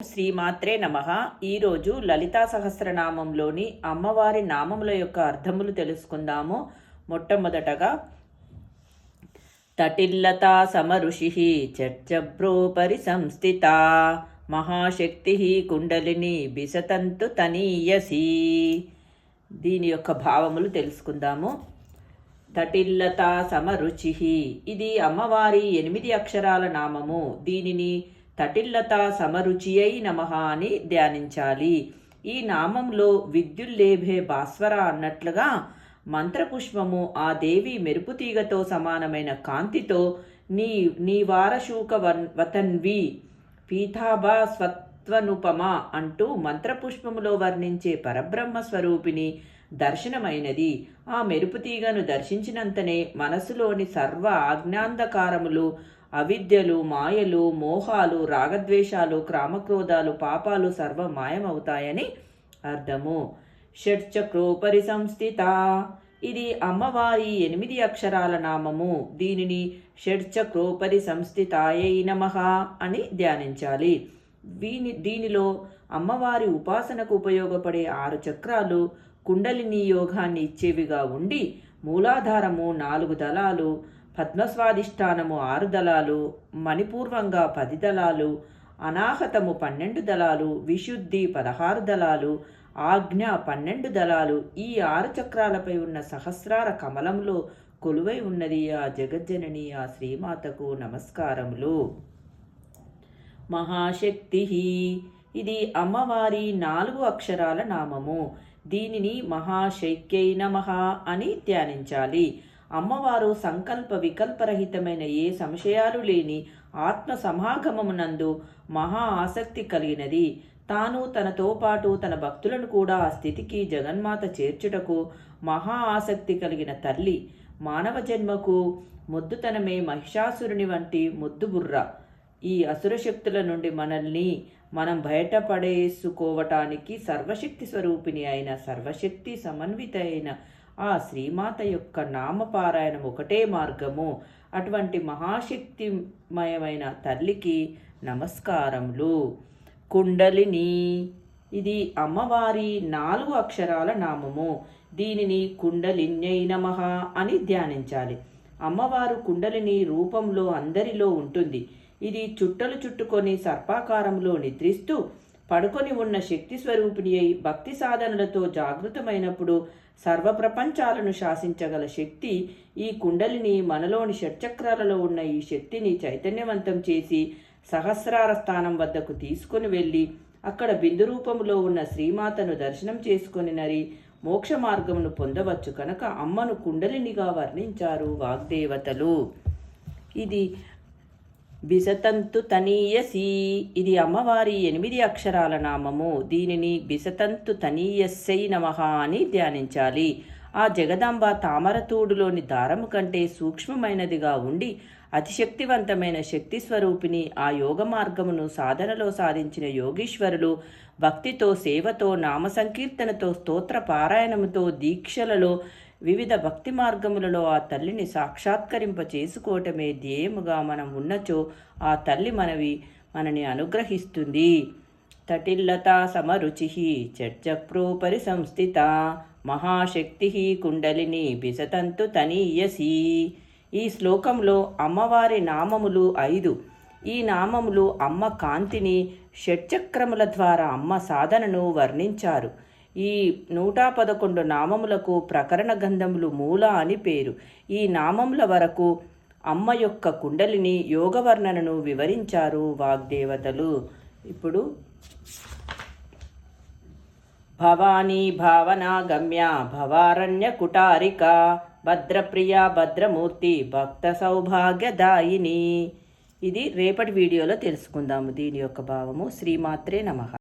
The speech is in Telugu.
శ్రీమాత్రే నమ. ఈరోజు లలితా సహస్రనామంలోని అమ్మవారి నామముల యొక్క అర్థములు తెలుసుకుందాము. మొట్టమొదటగా తటిల్లతా సమఋషి చర్చభ్రోపరి సంస్థిత మహాశక్తి కుండలిని బిసతంతు తనీయసి. దీని యొక్క భావములు తెలుసుకుందాము. తటిల్లతా సమరుచి ఇది అమ్మవారి ఎనిమిది అక్షరాల నామము. దీనిని తటిల్లత సమరుచియై నమః నమ అని ధ్యానించాలి. ఈ నామంలో విద్యుల్లేభే భాస్వర అన్నట్లుగా మంత్రపుష్పము ఆ దేవి మెరుపు తీగతో సమానమైన కాంతితో నీ నీవారశూక వన్ వతన్వి పీతాభా స్వత్వనుపమ అంటూ మంత్రపుష్పములో వర్ణించే పరబ్రహ్మ స్వరూపిణి దర్శనమైనది. ఆ మెరుపుతీగను దర్శించినంతనే మనసులోని సర్వ ఆజ్ఞాంధకారములు అవిద్యలు మాయలు మోహాలు రాగద్వేషాలు క్రామక్రోధాలు పాపాలు సర్వ మాయమవుతాయని అర్థము. షట్చక్రోపరి సంస్థిత ఇది అమ్మవారి ఎనిమిది అక్షరాల నామము. దీనిని షట్చక్రోపరి సంస్థితాయై నమః అని ధ్యానించాలి. దీని దీనిలో అమ్మవారి ఉపాసనకు ఉపయోగపడే ఆరు చక్రాలు కుండలిని యోగాన్ని ఇచ్చేవిగా ఉండి మూలాధారము నాలుగు దళాలు పద్మస్వాధిష్టానము ఆరు దళాలు మణిపూర్వంగా పది దళాలు అనాహతము పన్నెండు దళాలు విశుద్ధి పదహారు దళాలు ఆజ్ఞ పన్నెండు దళాలు ఈ ఆరు చక్రాలపై ఉన్న సహస్రార కమలంలో కొలువై ఉన్నది ఆ జగజ్జనని ఆ శ్రీమాతకు నమస్కారములు. మహాశక్తి ఇది అమ్మవారి నాలుగు అక్షరాల నామము. దీనిని మహాశైక్యై నమ అని ధ్యానించాలి. అమ్మవారు సంకల్ప వికల్పరహితమైన ఏ సంశయాలు లేని ఆత్మ సమాగమమునందు మహా ఆసక్తి కలిగినది. తాను తనతో పాటు తన భక్తులను కూడా ఆ స్థితికి జగన్మాత చేర్చుటకు మహా ఆసక్తి కలిగిన తల్లి. మానవ జన్మకు ముద్దుతనమే మహిషాసురుని వంటి ముద్దుబుర్ర. ఈ అసుర శక్తుల నుండి మనల్ని మనం బయటపడేసుకోవటానికి సర్వశక్తి స్వరూపిణి అయిన సర్వశక్తి సమన్విత అయిన ఆ శ్రీమాత యొక్క నామపారాయణం ఒకటే మార్గము. అటువంటి మహాశక్తిమయమైన తల్లికి నమస్కారములు. కుండలిని ఇది అమ్మవారి నాలుగు అక్షరాల నామము. దీనిని కుండలిన్యై నమః అని ధ్యానించాలి. అమ్మవారు కుండలిని రూపంలో అందరిలో ఉంటుంది. ఇది చుట్టలు చుట్టుకొని సర్పాకారంలో నిద్రిస్తూ పడుకొని ఉన్న శక్తి స్వరూపిణి అయి భక్తి సాధనలతో జాగృతమైనప్పుడు సర్వప్రపంచాలను శాసించగల శక్తి ఈ కుండలిని మనలోని షట్చక్రాలలో ఉన్న ఈ శక్తిని చైతన్యవంతం చేసి సహస్రార స్థానం వద్దకు తీసుకుని వెళ్ళి అక్కడ బిందు రూపంలో ఉన్న శ్రీమాతను దర్శనం చేసుకుని నరి మోక్ష మార్గమును పొందవచ్చు కనుక అమ్మను కుండలినిగా వర్ణించారు వాగ్దేవతలు. ఇది బిసతంతు తనీయసి ఇది అమ్మవారి ఎనిమిది అక్షరాల నామము. దీనిని బిసతంతు తనీయస్సై నమః అని ధ్యానించాలి. ఆ జగదాంబ తామరతూడులోని దారము కంటే సూక్ష్మమైనదిగా ఉండి అతిశక్తివంతమైన శక్తి స్వరూపిణి ఆ యోగ మార్గమును సాధనలో సాధించిన యోగీశ్వరులు భక్తితో సేవతో నామ సంకీర్తనతో స్తోత్ర పారాయణముతో దీక్షలలో వివిధ భక్తి మార్గములలో ఆ తల్లిని సాక్షాత్కరింప చేసుకోవటమే ధ్యేయముగా మనం ఉన్నచో ఆ తల్లి మనవి మనని అనుగ్రహిస్తుంది. తటిల్లతా సమరుచి చర్చప్రోపరి సంస్థిత మహాశక్తి కుండలిని బిసతంతు తనీయసి. ఈ శ్లోకంలో అమ్మవారి నామములు ఐదు. ఈ నామములు అమ్మ కాంతిని షట్చక్రముల ద్వారా అమ్మ సాధనను వర్ణించారు. ఈ నూట పదకొండు నామములకు ప్రకరణ గంధములు మూల అని పేరు. ఈ నామముల వరకు అమ్మ యొక్క కుండలిని యోగవర్ణనను వివరించారు వాగ్దేవతలు. ఇప్పుడు భవానీ భావనా గమ్య భవారణ్య కుటారిక భద్రప్రియ భద్రమూర్తి భక్త సౌభాగ్యదాయిని. ఇది రేపటి వీడియోలో తెలుసుకుందాము. దీని యొక్క భావము శ్రీమాత్రే నమః.